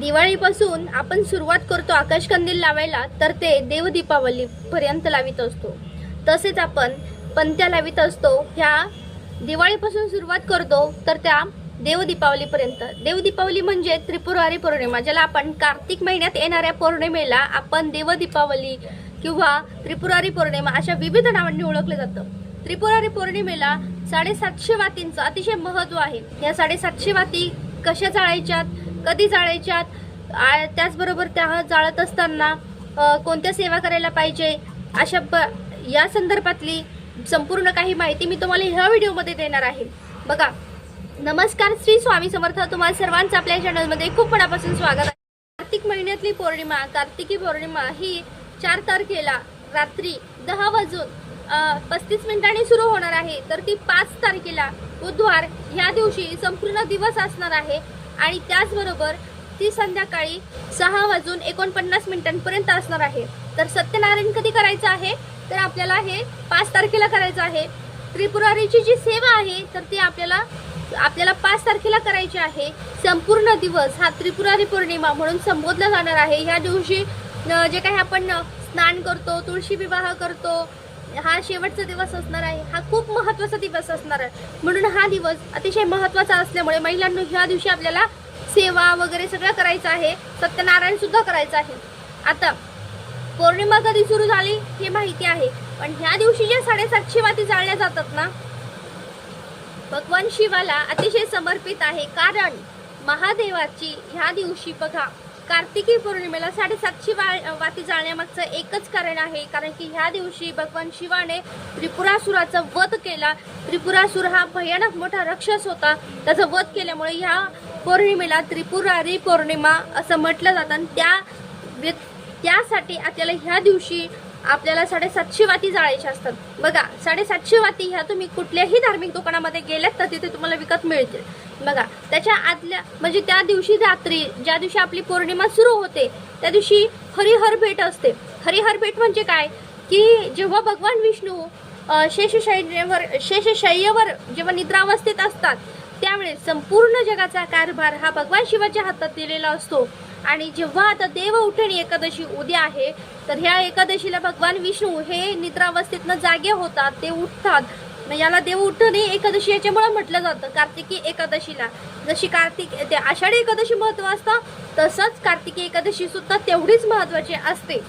दिवाळीपासून आपण सुरुवात करतो आकाशकंदील लावायला तर ते देवदीपावलीपर्यंत पर्यंत लावित असतो. तसेच आपण पंत्या लावित असतो. ह्या दिवाळीपासून सुरुवात करतो तर त्या देवदीपावलीपर्यंत देवदीपावली म्हणजे त्रिपुरारी पौर्णिमा ज्याला आपण कार्तिक महिन्यात येणाऱ्या पौर्णिमेला आपण देवदीपावली किंवा त्रिपुरारी पौर्णिमा अशा विविध नावांनी ओळखलं जातं. त्रिपुरारी पौर्णिमेला साडेसातशे वातींचं अतिशय महत्त्व आहे. या साडेसातशे वाती कशा जाळायच्यात कधी जाळायच्यात आ- त्याचबरोबर त्या जाळत असताना कोणत्या सेवा करायला पाहिजे? अशा प या संदर्भातली संपूर्ण काही माहिती मी तुम्हाला ह्या व्हिडिओमध्ये देणार आहे. बघा नमस्कार श्री स्वामी समर्थ. तुम्हाला सर्वांचं आपल्या चॅनलमध्ये खूप मनापासून स्वागत आहे. कार्तिक महिन्यातली पौर्णिमा कार्तिकी पौर्णिमा ही चार तारखेला रात्री दहा वाजून पस्तीस मिनिटांनी सुरू होणार आहे. तर ती पाच तारखेला बुधवार ह्या दिवशी संपूर्ण दिवस असणार आहे. आणि त्याचबरोबर ती संध्याकाळी सहा वाजून एकोणपन्नास मिनिटांपर्यंत असणार आहे. तर सत्यनारायण कधी करायचं आहे? तर आपल्याला हे पाच तारखेला करायचं आहे. त्रिपुरारीची जी सेवा आहे तर ती आपल्याला आपल्याला पाच तारखेला करायची आहे. संपूर्ण दिवस हा त्रिपुरारी पौर्णिमा म्हणून संबोधला जाणार आहे. ह्या दिवशी जे काही आपण स्नान करतो तुळशी विवाह करतो हा शेवटचा दिवस असणार आहे. हा खूप महत्त्वाचा दिवस असणार आहे. म्हणून हा दिवस अतिशय महत्त्वाचा असल्यामुळे महिलांना ह्या दिवशी आपल्याला सेवा वगैरे सगळं करायचं आहे. सत्यनारायण सुद्धा करायचं आहे. आता पौर्णिमा कधी सुरू झाली हे माहिती आहे. पण ह्या दिवशी ज्या साडेसातशे वाती जाळल्या जातात ना भगवान शिवाला अतिशय समर्पित आहे. कारण महादेवाची ह्या दिवशी बघा कार्तिकी पौर्णिमेला साडेसातशे वा वाती जाळण्यामागचं एकच कारण आहे कारण की ह्या दिवशी भगवान शिवाने त्रिपुरासुराचा वध केला. त्रिपुरासुर हा भयानक मोठा राक्षस होता. त्याचा वध केल्यामुळे ह्या पौर्णिमेला त्रिपुरारी पौर्णिमा असं म्हटलं जातं. आणि त्या त्यासाठी आपल्याला ह्या दिवशी आपल्याला साडेसातशे वाती जाळायचे असतात. बघा साडेसातशे वाती ह्या तुम्ही कुठल्याही धार्मिक दुकानामध्ये गेल्यात तर तिथे तुम्हाला विकत मिळतील. बघा त्याच्या आदल्या म्हणजे त्या दिवशी रात्री ज्या दिवशी आपली पौर्णिमा सुरू होते त्या दिवशी हरिहर भेट असते. हरिहर भेट म्हणजे काय? की जेव्हा भगवान विष्णू अ, शेषशय्येवर शेषशय्येवर जेव्हा निद्रावस्थेत असतात त्यावेळेस संपूर्ण जगाचा कारभार हा भगवान शिवाच्या हातात दिलेला असतो. आणि जेव्हा आता देव उठणी एकादशी उद्या आहे तर ह्या एकादशीला भगवान विष्णू हे निद्रावस्थेतनं जागे होतात ते उठतात. मग याला देव उठणे एकादशी याच्यामुळे म्हटलं जातं कार्तिकी एकादशीला. जशी कार्तिक ते आषाढी एकादशी महत्त्व असतं तसंच कार्तिकी एकादशी सुद्धा तेवढीच महत्वाची असते.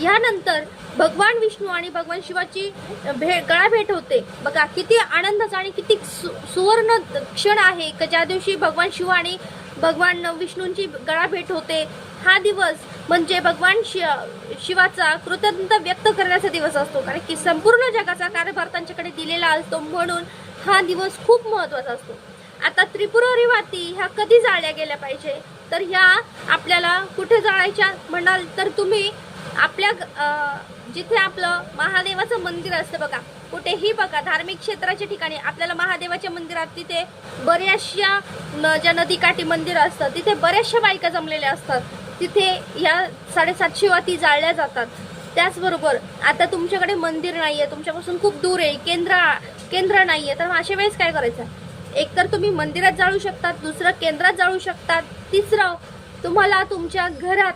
यानंतर भगवान विष्णू आणि भगवान शिवाची भेट गळा भेट होते. बघा किती आनंदाचा आणि किती सु- सुवर्ण क्षण आहे का ज्या दिवशी भगवान शिव आणि भगवान विष्णूंची गळा भेट होते. हा दिवस म्हणजे भगवान शि शिवाचा कृतज्ञता व्यक्त करण्याचा दिवस असतो. कारण की संपूर्ण जगाचा कारभार त्यांच्याकडे दिलेला असतो. म्हणून हा दिवस खूप महत्त्वाचा असतो. आता त्रिपुरारी वाती ह्या कधी जाळल्या गेल्या पाहिजे? तर ह्या आपल्याला कुठे जाळायच्या म्हणाल तर तुम्ही आपल्या जिथे आपलं महादेवाचं मंदिर असतं बघा कुठेही बघा धार्मिक क्षेत्राच्या ठिकाणी आपल्याला महादेवाच्या मंदिरात तिथे बऱ्याचशा न- ज्या नदीकाठी मंदिर असतात. तिथे बऱ्याचशा बायका जमलेल्या असतात. तिथे या साडेसातशे वाती जाळल्या जातात. त्याचबरोबर आता तुमच्याकडे मंदिर नाहीये तुमच्यापासून खूप दूर आहे केंद्र केंद्र नाहीये तर मग अशा वेळेस काय करायचं? एकतर तुम्ही मंदिरात जाळू शकतात दुसरं केंद्रात जाळू शकतात तिसरं तुम्हाला तुमच्या घरात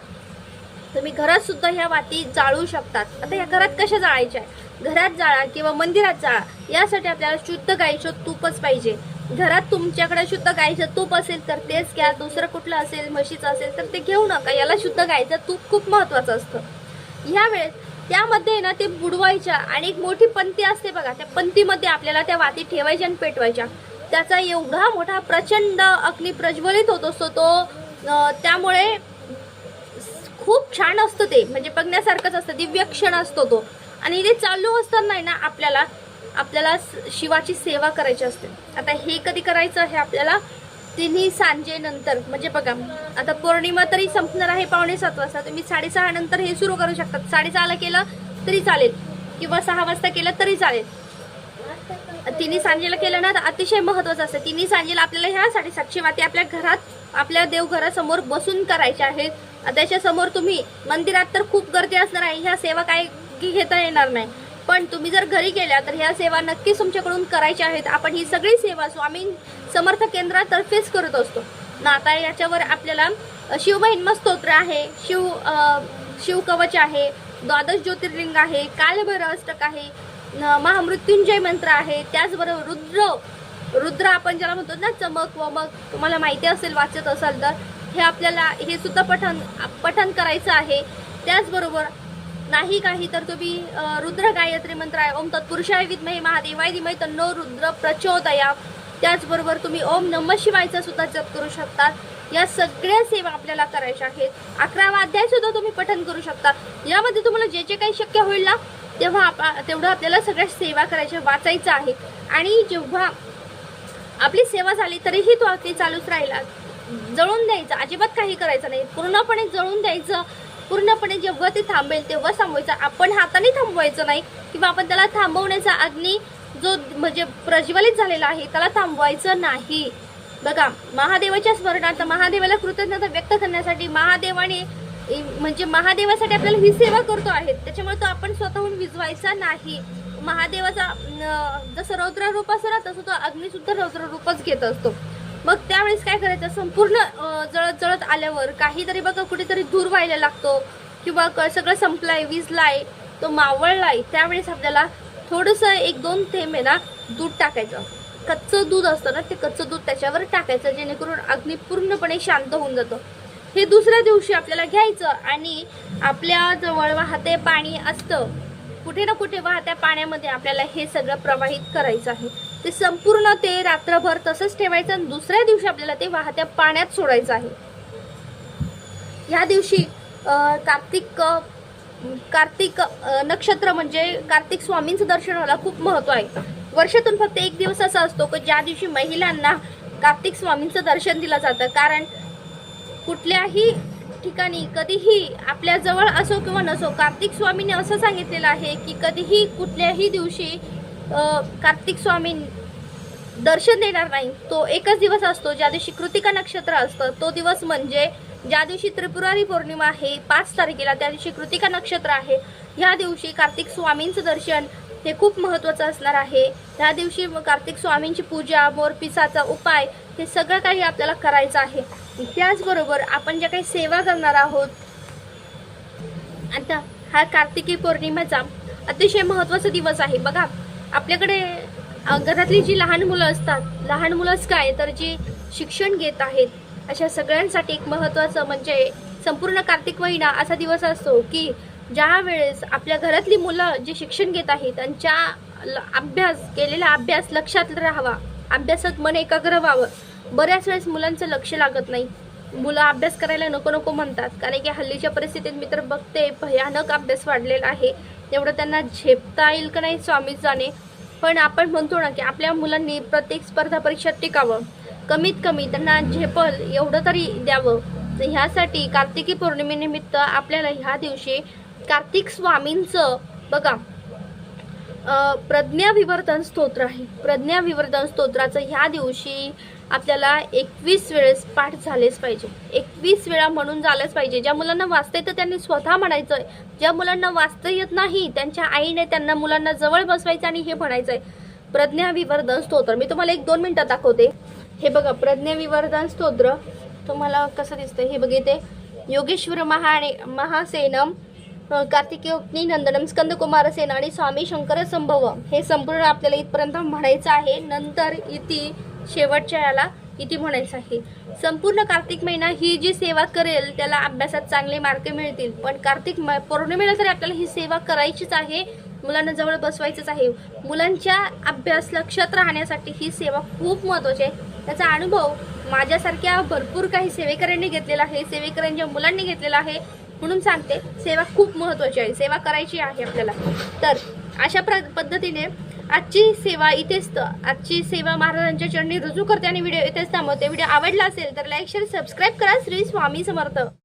तुम्ही घरात सुद्धा ह्या वाती जाळू शकतात. आता या घरात कशा जाळायच्या? घरात जाळा किंवा मंदिरात जाळा यासाठी आपल्याला शुद्ध गाईचं तूपच पाहिजे. घरात तुमच्याकडे शुद्ध गाईचं तूप असेल तर तेच घ्या दुसरं कुठलं असेल म्हशीचं असेल तर ते घेऊ नका. याला शुद्ध गाईचं तूप खूप महत्वाचं असतं. ह्यावेळेस त्यामध्ये ना ते बुडवायच्या आणि एक मोठी पंती असते बघा त्या पंतीमध्ये आपल्याला त्या वाती ठेवायच्या आणि पेटवायच्या. त्याचा एवढा मोठा प्रचंड अग्नी प्रज्वलित होत असतो तो त्यामुळे खूप छान असतं ते. म्हणजे बघण्यासारखंच असतं. दिव्य क्षण असतो तो. आणि ते चालू असताना ना आपल्याला आपल्याला शिवाची सेवा करायची असते. आता हे कधी करायचं हे आपल्याला तिन्ही सांजे नंतर म्हणजे बघा आता पौर्णिमा तरी संपणार आहे पावणे सात वाजता. तुम्ही साडेसहा नंतर हे सुरू करू शकतात साडेसहाला केलं तरी चालेल. किंवा सहा वाजता केलं तरी चालेल. तिन्ही सांजेला केलं ना तर अतिशय महत्वाचं असतं. तिन्ही सांजेला आपल्याला ह्या साडेसातशे वाती आपल्या घरात आपल्या देवघरासमोर बसून करायच्या आहेत. त्याच्यासमोर तुम्ही मंदिरात तर खूप गर्दी असणार आहे ह्या सेवा काय घेता येणार नाही. पण तुम्ही जर घरी गेल्या तर ह्या सेवा नक्कीच तुमच्याकडून करायच्या आहेत. आपण ही सगळी सेवा स्वामी समर्थ केंद्रातर्फेच करत असतो. ना आता याच्यावर आपल्याला अ, शिवमहिन्म स्तोत्र आहे शिव शिव शिवकवच आहे द्वादश ज्योतिर्लिंग आहे कालभैरव अष्टक आहे महामृत्युंजय मंत्र आहे त्याचबरोबर रुद्र रुद्र आपण ज्याला म्हणतो ना चमक वमक तुम्हाला माहिती असेल वाचत असाल तर हे आपल्याला हे सुद्धा पठन पठन करायचं आहे. त्याचबरोबर नाही काही तर तुम्ही रुद्र गायत्री मंत्र आहे. ओम तत्पुरुषाय विद्महे महादेवाय धीमहि तन्नो रुद्र प्रचोदया. त्याचबरोबर तुम्ही ओम नम शिवायचा सुद्धा जप करू शकतात या सगळ्या सेवा आपल्याला करायच्या आहेत. अकरावा अध्याय सुद्धा तुम्ही पठन करू शकता. यामध्ये तुम्हाला जे जे काही शक्य होईल ना तेव्हा आप- तेवढं आपल्याला सगळ्या सेवा करायच्या वाचायचं आहे. आणि जेव्हा आपली सेवा झाली तरीही तो अगदी चालूच राहिला. जळून द्यायचं. अजिबात काही करायचं नाही. पूर्णपणे जळून द्यायचं. पूर्णपणे जेव्हा ते थांबेल तेव्हा थांबवायचं. आपण हाताने थांबवायचं नाही किंवा आपण त्याला थांबवण्याचा अग्नी जो म्हणजे प्रज्वलित झालेला आहे त्याला थांबवायचं नाही. बघा महादेवाच्या स्मरणार्थ महादेवाला कृतज्ञता व्यक्त करण्यासाठी महादेवाने म्हणजे महादेवासाठी आपल्याला ही सेवा करतो आहे. त्याच्यामुळे तो आपण स्वतःहून विजवायचा नाही. महादेवाचा जसं रौद्र रूप असतो ना तसं तो अग्नीसुद्धा रौद्र रूपच घेत असतो. मग त्यावेळेस काय करायचं? संपूर्ण जळत जळत आल्यावर काहीतरी बघा कुठेतरी धूर व्हायला लागतो किंवा क- सगळं संपलाय विजलाय तो मावळलाय त्यावेळेस आपल्याला थोडंसं एक दोन थेंब आहे ना दूध टाकायचं. कच्चं दूध असतं ना ते कच्चं दूध त्याच्यावर टाकायचं जेणेकरून अग्नी पूर्णपणे शांत होऊन जातो. हे दुसऱ्या दिवशी आपल्याला घ्यायचं आणि आपल्या जवळ वाहते पाणी असतं. कुठे ना कुठे वाहत्या पाण्यामध्ये आपल्याला हे सगळं प्रवाहित करायचं आहे. ते संपूर्ण ते रात्रभर तसंच ठेवायचं आणि दुसऱ्या दिवशी आपल्याला ते वाहत्या पाण्यात सोडायचं आहे. ह्या दिवशी कार्तिक कार्तिक नक्षत्र म्हणजे कार्तिक स्वामींचं दर्शन व्हायला खूप महत्त्व आहे. वर्षातून फक्त एक दिवस असा असतो की ज्या दिवशी महिलांना कार्तिक स्वामींचं दर्शन दिलं जातं. कारण कुठल्याही ठिकाणी कधीही आपल्याजवळ असो किंवा नसो कार्तिक स्वामीने असं सांगितलेलं आहे की कधीही कुठल्याही दिवशी कार्तिक स्वामी दर्शन देणार नाही. तो एकच दिवस असतो ज्या दिवशी कृतिका नक्षत्र असतं तो दिवस म्हणजे ज्या दिवशी त्रिपुरारी पौर्णिमा आहे पाच तारखेला त्या दिवशी कृतिका नक्षत्र आहे. ह्या दिवशी कार्तिक स्वामींचं दर्शन हे खूप महत्त्वाचं असणार आहे. ह्या दिवशी कार्तिक स्वामींची पूजा मोरपिसाचा उपाय हे सगळं काही आपल्याला करायचं आहे. त्याचबरोबर आपण ज्या काही सेवा करणार आहोत आता हा कार्तिकी पौर्णिमेचा अतिशय महत्त्वाचा दिवस आहे. बघा आपल्याकडे घरातली जी लहान मुलं असतात लहान मुलंच काय तर जी शिक्षण घेत आहेत अशा सगळ्यांसाठी एक महत्त्वाचं म्हणजे संपूर्ण कार्तिक महिना असा दिवस असतो की ज्या वेळेस आपल्या घरातली मुलं जे शिक्षण घेत आहेत त्यांच्या ल- अभ्यास केलेला अभ्यास लक्षात राहावा अभ्यासात मन एकाग्र व्हावं बऱ्याच वेळेस मुलांचं लक्ष लागत नाही. मुलं अभ्यास करायला नको नको म्हणतात. कारण की हल्लीच्या परिस्थितीत मी तर बघते भयानक अभ्यास वाढलेला आहे. तेवढं त्यांना झेपता येईल का नाही स्वामीच जाणे पण आपण म्हणतो ना की आपल्या मुलांनी प्रत्येक स्पर्धा परीक्षेत टिकावं. कमीत कमी त्यांना झेपल एवढं तरी द्यावं. तर ह्यासाठी कार्तिकी पौर्णिमेनिमित्त आपल्याला ह्या दिवशी कार्तिक स्वामींचं बघा प्रज्ञाविवर्धन स्तोत्र आहे. प्रज्ञाविवर्धन स्तोत्राचं ह्या दिवशी आपल्याला एकवीस वेळेस पाठ झालेच पाहिजे. एकवीस वेळा म्हणून झालंच पाहिजे. ज्या मुलांना वाचता येतं त्यांनी स्वतः म्हणायचं आहे ज्या मुलांना वाचता येत नाही त्यांच्या आईने त्यांना मुलांना जवळ बसवायचं आणि हे म्हणायचं आहे प्रज्ञाविवर्धन स्तोत्र. मी तुम्हाला एक दोन मिनटं दाखवते. हे बघा प्रज्ञाविवर्धन स्तोत्र. तुम्हाला कसं दिसतंय? हे बघा इथे. योगेश्वर महाने महासेनम कार्तिकेय नंदनम स्कंदकुमार सेन आणि स्वामी शंकर संभव. हे संपूर्ण आपल्याला इथपर्यंत म्हणायचं आहे. नंतर इति शेवटच्या याला इथे म्हणायचं आहे. संपूर्ण कार्तिक महिना ही जी सेवा करेल त्याला अभ्यासात चांगले मार्क मिळतील. पण कार्तिक म- पौर्णिमेला तरी आपल्याला ही सेवा करायचीच आहे. मुलांना जवळ बसवायचंच आहे. मुलांच्या अभ्यास लक्षात राहण्यासाठी ही सेवा खूप महत्वाची आहे. त्याचा अनुभव माझ्यासारख्या भरपूर काही सेवेकऱ्यांनी घेतलेला आहे सेवेकऱ्यांच्या मुलांनी घेतलेला आहे. म्हणून सांगते सेवा खूप महत्वाची आहे. सेवा करायची आहे आपल्याला. तर अशा प्र पद्धतीने आजची सेवा इथेच आजची सेवा महाराजांच्या चरणी रुजू करते आणि व्हिडिओ इथेच थांबवते व्हिडिओ आवडला असेल तर लाईक शेअर सबस्क्राईब करा. श्री स्वामी समर्थ.